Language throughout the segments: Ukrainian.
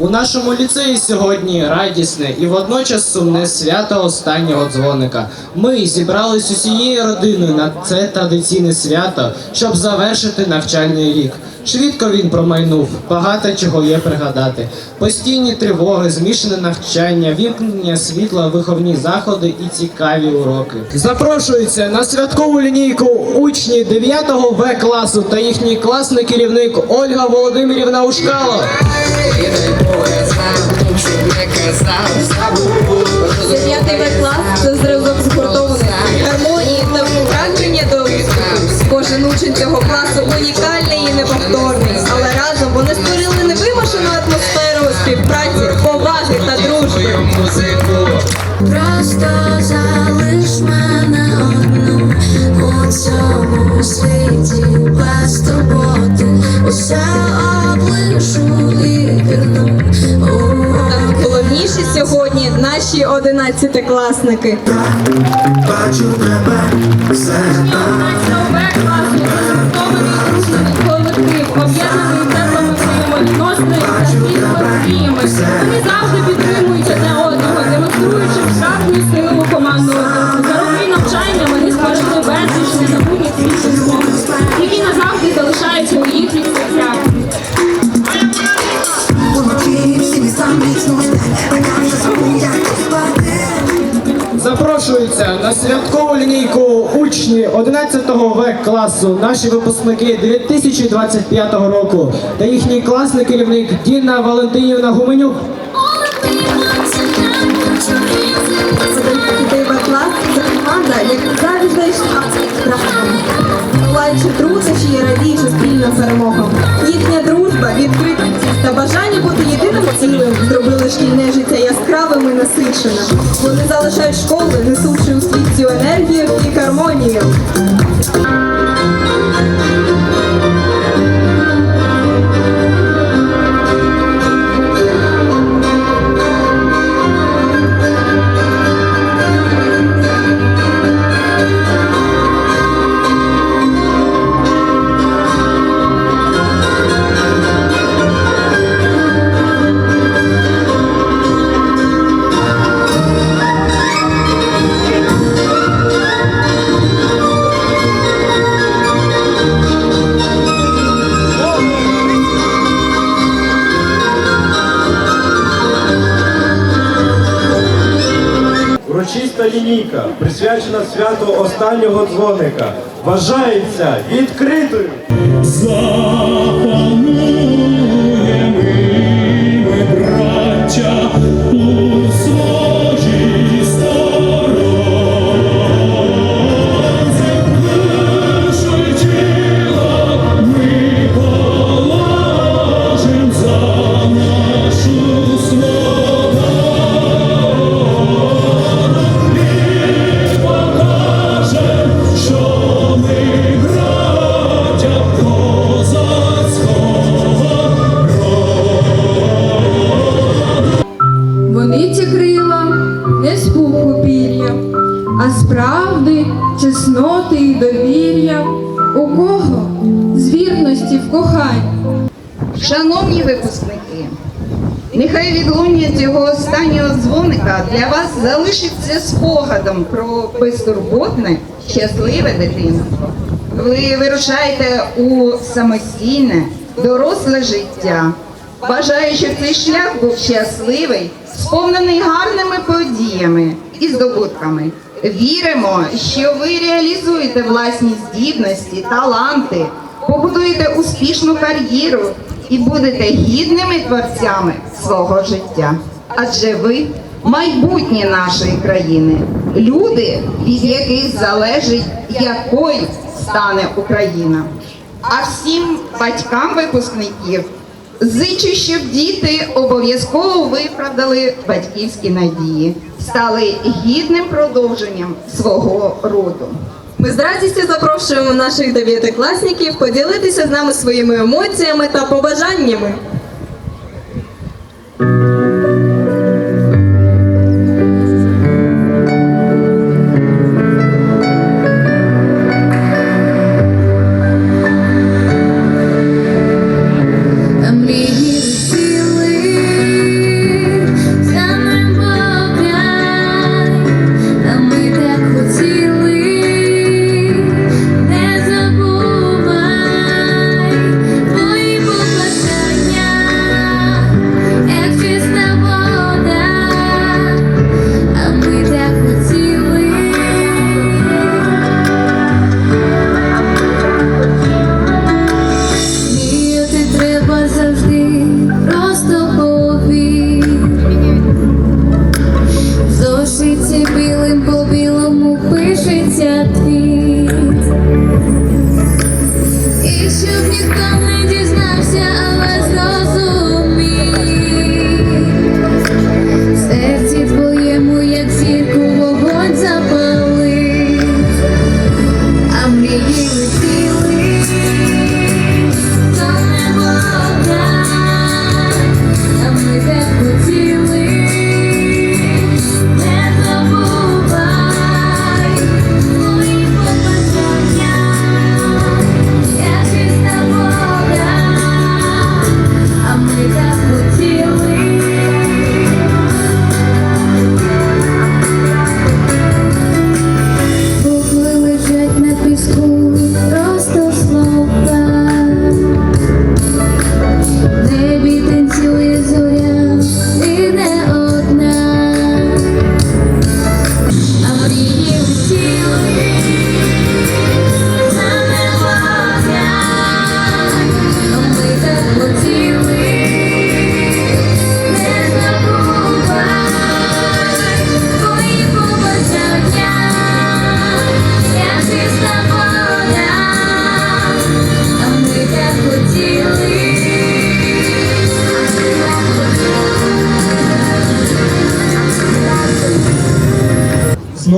У нашому ліцеї сьогодні радісне і водночас сумне свято останнього дзвоника. Ми зібрались усією родиною на це традиційне свято, щоб завершити навчальний рік. Швидко він промайнув, багато чого є пригадати. Постійні тривоги, змішане навчання, вімкнення світла, виховні заходи і цікаві уроки. Запрошується на святкову лінійку учні 9 В класу та їхній класний керівник Ольга Володимирівна Ушкало. Дев'ятий В клас це зразок згуртованості, гармонії та прагнення до. Кожен учень цього класу унікальний і неповторний, але разом вони створили невимушену атмосферу співпраці, поваги та дружби. Просто залиш мене одну у цьому світі без турботи усе облишу Головніші сьогодні наші одинадцятикласники. Класу, наші випускники 2025 року та їхній класний керівник Діна Валентинівна Гуменюк. Клас це команда, яка завжди йшла радіючи спільним перемогам. Їхня дружба, відкритість та бажання бути єдиним цілим зробили шкільне життя яскравим і насиченим. Вони залишають школи, несучи у світ цю енергію і гармонію. Присвячена останнього дзвоника, вважається відкритою. Шановні випускники, нехай відлуння цього останнього дзвоника для вас залишиться спогадом про безтурботне, щасливе дитинство. Ви вирушаєте у самостійне, доросле життя. Бажаю, щоб цей шлях був щасливий, сповнений гарними подіями і здобутками. Віримо, що ви реалізуєте власні здібності, таланти, побудуєте успішну кар'єру і будете гідними творцями свого життя. Адже ви майбутнє нашої країни, люди, від яких залежить, якою стане Україна. А всім батькам випускників зичу, щоб діти обов'язково виправдали батьківські надії, стали гідним продовженням свого роду. Ми з радістю запрошуємо наших дев'ятикласників поділитися з нами своїми емоціями та побажаннями.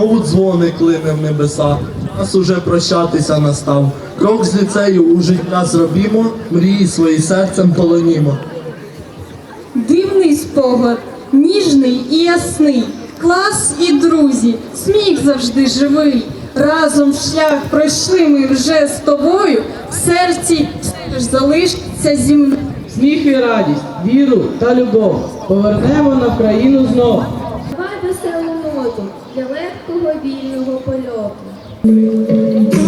Дзвоник лине в небеса. Нас уже прощатися настав. Крок з ліцею у життя зробімо, мрії свої серцем полонімо. Дивний спогад, ніжний і ясний, клас і друзі, сміх завжди живий. Разом шлях пройшли ми вже з тобою, в серці все ж залишиться зі мною. Сміх і радість, віру та любов повернемо на країну знов. Ноту для легкого вільного польоту.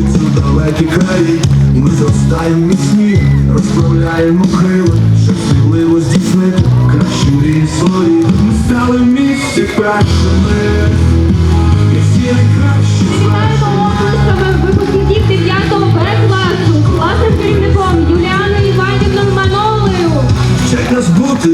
В далекі краї. Ми зростаємо міцні, розправляємо крила, щоб сміливо здійснити кращі мрії свої. Ми стали в місті першими, і всі найкращі Вітаємо оплесками випускників 9 Б класу класним керівником Юліаною Іванівною Манолою. Вчать нас бути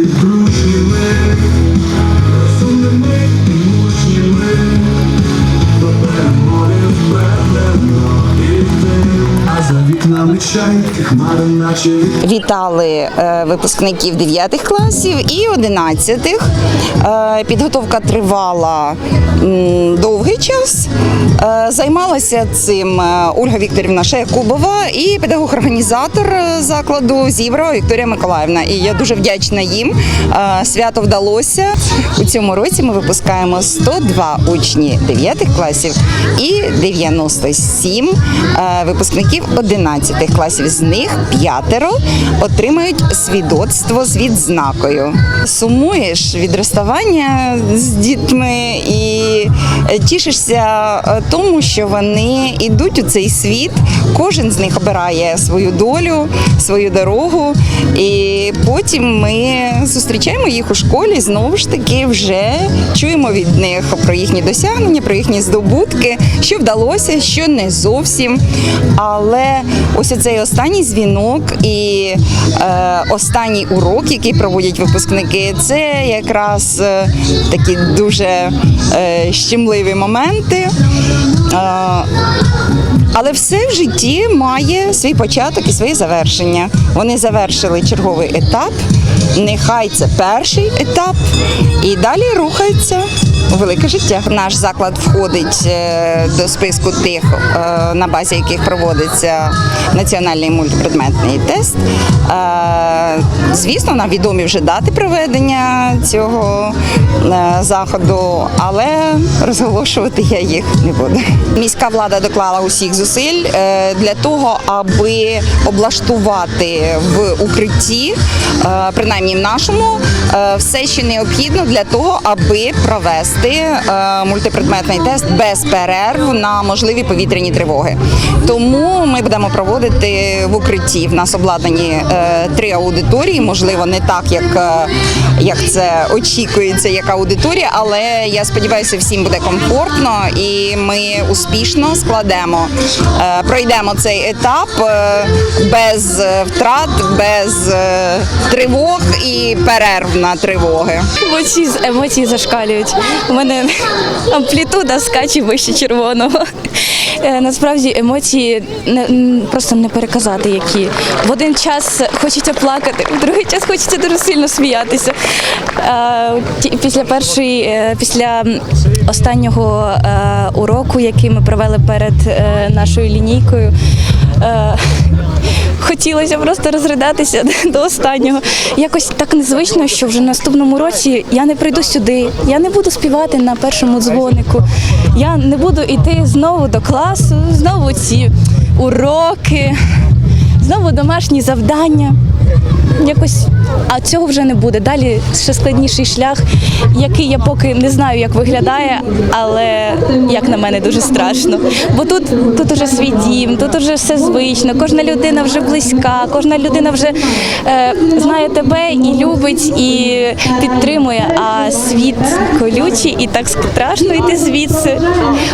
Вітали е, випускників 9 класів і 11. Е, Підготовка тривала довгий час. Е, Займалася цим Ольга Вікторівна Шаякубова і педагог-організатор закладу Зібра Вікторія Миколаївна. І я дуже вдячна їм. Свято вдалося. У цьому році ми випускаємо 102 учні 9 класів і 97 е, випускників 11 класів. З них п'ятеро отримають свідоцтво з відзнакою. Сумуєш від розставання з дітьми і тішишся е, тому, що вони йдуть у цей світ. Кожен з них обирає свою долю, свою дорогу, і потім ми зустрічаємо їх у школі. Знову ж таки, вже чуємо від них про їхні досягнення, про їхні здобутки, що вдалося, що не зовсім. Але ось цей останній дзвінок і е, останній урок, який проводять випускники, це якраз е, такі дуже е, щемливі моменти. Е, але все в житті має свій початок і своє завершення. Вони завершили черговий етап. Нехай це перший етап, і далі рухаються у велике життя. Наш заклад входить е, до списку тих, е, на базі яких проводиться національний мультипредметний тест. Е, Звісно, нам відомі вже дати проведення цього заходу, але розголошувати я їх не буду. Міська влада доклала усіх зусиль для того, аби облаштувати в укритті, принаймні в нашому, все, що необхідно для того, аби провести е, мультипредметний тест без перерв на можливі повітряні тривоги. Тому ми будемо проводити в укритті. В нас обладнані е, три аудиторії, можливо, не так, як, е, як це очікується, як аудиторія, але я сподіваюся, всім буде комфортно і ми успішно складемо, пройдемо цей етап без втрат, без тривог і перерв на тривоги. Емоції, емоції зашкалюють. У мене амплітуда скаче вище червоного. Е, Насправді емоції не, просто не переказати, які. В один час хочеться плакати, в другий час хочеться дуже сильно сміятися. Е, Після першої, е, після останнього уроку, який ми провели перед нашою лінійкою. Е, Хотілося просто розридатися до останнього. Якось так незвично, що вже наступному році я не прийду сюди, я не буду співати на першому дзвонику, я не буду йти знову до класу, знову ці уроки, знову домашні завдання. Якось, а цього вже не буде. Далі ще складніший шлях, який я поки не знаю, як виглядає, але як на мене дуже страшно. Бо тут, тут уже свій дім, тут уже все звично, кожна людина вже близька, кожна людина вже е, знає тебе і любить, і підтримує. А світ колючий, і так страшно йти звідси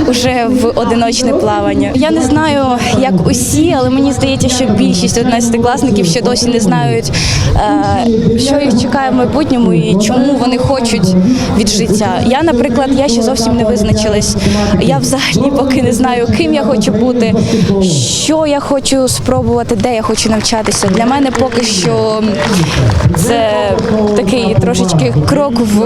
уже в одиночне плавання. Я не знаю, як усі, але мені здається, що більшість 11-класників ще досі не знають, е, що їх чекає в майбутньому і чому вони хочуть від життя. Я, наприклад, я ще зовсім не визначилась. Я взагалі поки не знаю, ким я хочу бути, що я хочу спробувати, де я хочу навчатися. Для мене поки що це такий трошечки крок в,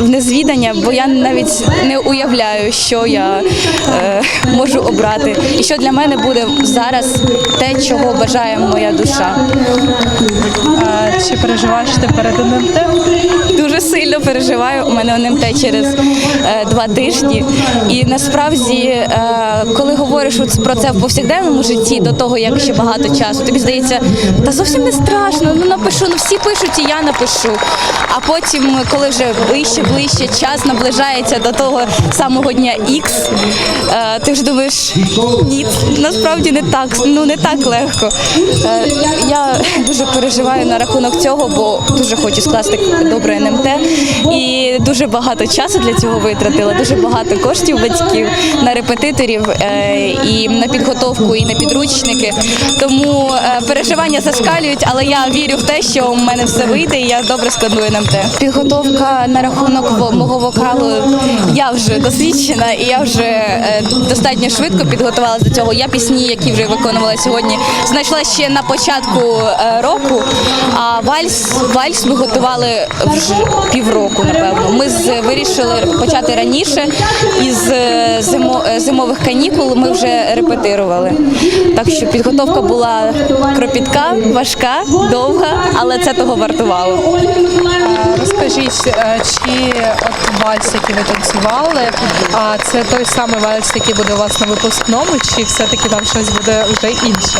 в незвідання, бо я навіть не уявляю, що я е, можу обрати, і що для мене буде зараз те, чого бажає моя душа. Чи переживаєш ти перед НМТ? Дуже сильно переживаю. У мене НМТ через е, два тижні. І насправді, е, коли говориш про це в повсякденному житті, до того як ще багато часу, тобі здається, та зовсім не страшно. Ну напишу, ну всі пишуть, і я напишу. А потім, коли вже ближче, ближче час наближається до того самого дня X, е, ти вже думаєш, ні, насправді не так, ну не так легко. Е, я дуже переживаю на рахунок цього, бо дуже хочу скласти добре НМТ і дуже багато часу для цього витратила, дуже багато коштів батьків на репетиторів е, і на підготовку, і на підручники. Тому е, переживання зашкалюють, але я вірю в те, що у мене все вийде, і я добре складу НМТ. Підготовка на рахунок мого вокалу я вже досвідчена, і я вже е, достатньо швидко підготувалася до цього. Я пісні, які вже виконувала сьогодні, знайшла ще на початку року. А вальс, вальс ми готували півроку, напевно. Ми вирішили почати раніше. Із е, е, зимових канікул ми вже репетирували. Так що підготовка була кропітка, важка, довга, але це того вартувало. Розкажіть, е, чи от вальс, який ви танцювали, а це той самий вальс, який буде у вас на випускному, чи все-таки там щось буде вже інше?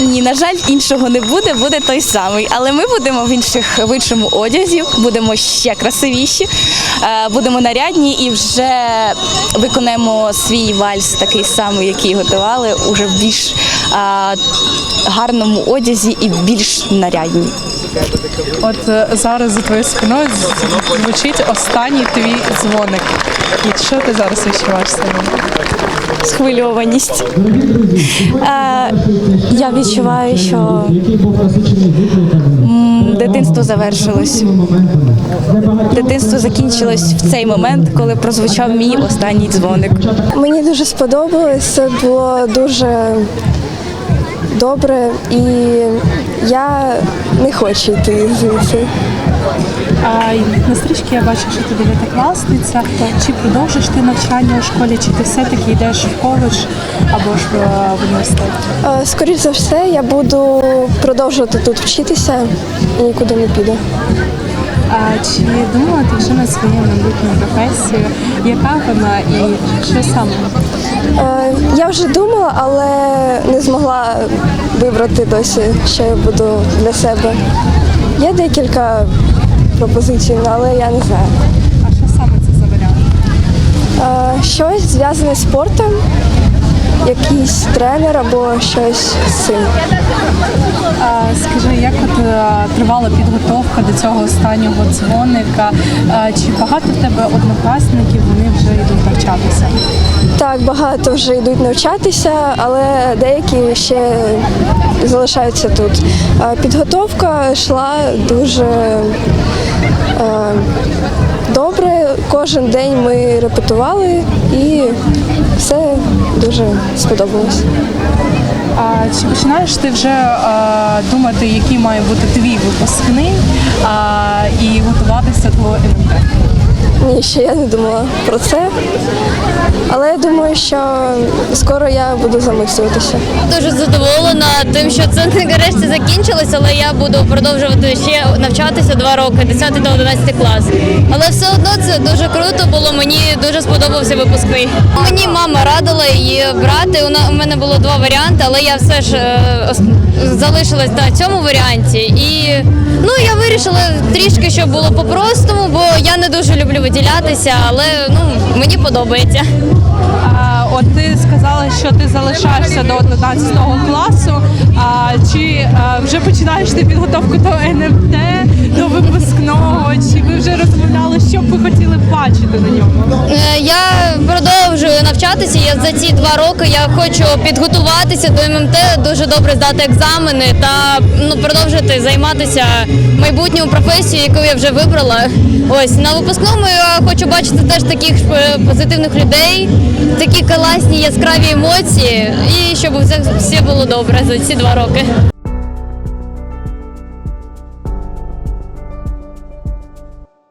Ні, на жаль, іншого не буде, буде той самий. Але ми будемо в інших в іншому одязі, будемо ще красивіші, е, будемо нарядні і вже виконаємо свій вальс такий самий, який готували, уже в більш е, гарному одязі і більш нарядні. От е, зараз за твоєю спиною звучить останній твій дзвоник. І що ти зараз відчуваєш себе? Схвильованість. Е, я відчуваю, що дитинство завершилось. Дитинство закінчилось в цей момент, коли прозвучав мій останній дзвоник. Мені дуже сподобалось, це було дуже добре, і я не хочу йти звідси. А на стрічці я бачу, що ти дев'ятикласниця. Чи продовжиш ти навчання у школі, чи ти все-таки йдеш в коледж або ж в, в університет? Е, Скоріше за все, я буду продовжувати тут вчитися і нікуди не піду. А чи думала ти вже над своєю майбутньою професією? Яка вона і що саме? Е, Я вже думала, але не змогла вибрати досі, що я буду для себе. Є декілька пропозицій, але я не знаю. А що саме це за варіант? Щось зв'язане з спортом якийсь тренер або щось з цим. А, Скажи, як от е, тривала підготовка до цього останнього дзвоника? Е, Чи багато в тебе однокласників вони вже йдуть навчатися? Так, багато вже йдуть навчатися, але деякі ще залишаються тут. А Підготовка йшла дуже добре. Кожен день ми репетували і все дуже сподобалось. А чи починаєш ти вже а, думати, який має бути твій випускний а, і готуватися до НМТ? Ні, ще я не думала про це. Але я думаю, що скоро я буду замислюватися. Дуже задоволена тим, що це нарешті закінчилось, але я буду продовжувати ще навчатися два роки, 10 та 11 клас. Але все одно це дуже круто було. Мені дуже сподобався випускний. Мені мама радила її брати. У мене було два варіанти, але я все ж е, залишилась на цьому варіанті. І ну я вирішила трішки, щоб було по-простому, бо я не дуже люблю виділятися, але ну мені подобається. А, от ти сказала, що ти залишаєшся до 11 класу. А, чи вже починаєш ти підготовку до НМТ, до випускного? Чи ви вже розмовляли, що б ви хотіли бачити на ньому? Е, Я продовжую навчатися. Я за ці два роки я хочу підготуватися до ММТ, дуже добре здати екзамени та ну продовжити займатися майбутньою професією, яку я вже вибрала. Ось на випускному я хочу бачити теж таких е, позитивних людей, такі класні яскраві емоції, і щоб все, все було добре за ці два роки.